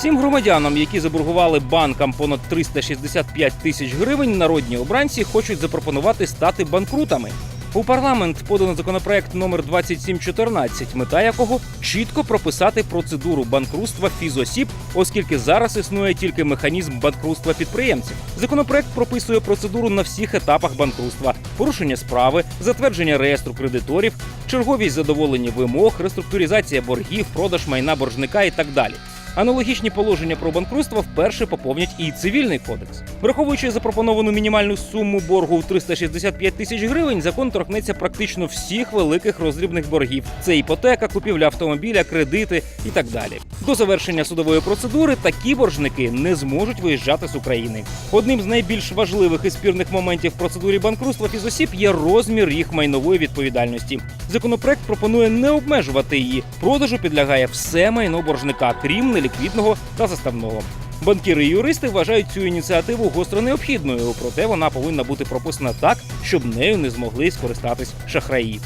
Всім громадянам, які заборгували банкам понад 365 тисяч гривень, народні обранці хочуть запропонувати стати банкрутами. У парламент подано законопроект номер 2714, мета якого чітко прописати процедуру банкрутства фізосіб, оскільки зараз існує тільки механізм банкрутства підприємців. Законопроект прописує процедуру на всіх етапах банкрутства: порушення справи, затвердження реєстру кредиторів, черговість задоволення вимог, реструктуризація боргів, продаж майна боржника і так далі. Аналогічні положення про банкрутство вперше поповнять і цивільний кодекс. Враховуючи запропоновану мінімальну суму боргу в 365 тисяч гривень, закон торкнеться практично всіх великих роздрібних боргів: це іпотека, купівля автомобіля, кредити і так далі. До завершення судової процедури такі боржники не зможуть виїжджати з України. Одним з найбільш важливих і спірних моментів в процедурі банкрутства фізосіб є розмір їх майнової відповідальності. Законопроект пропонує не обмежувати її. Продажу підлягає все майно боржника, крім неліквідного та заставного. Банкіри і юристи вважають цю ініціативу гостро необхідною, проте вона повинна бути прописана так, щоб нею не змогли скористатись шахраї.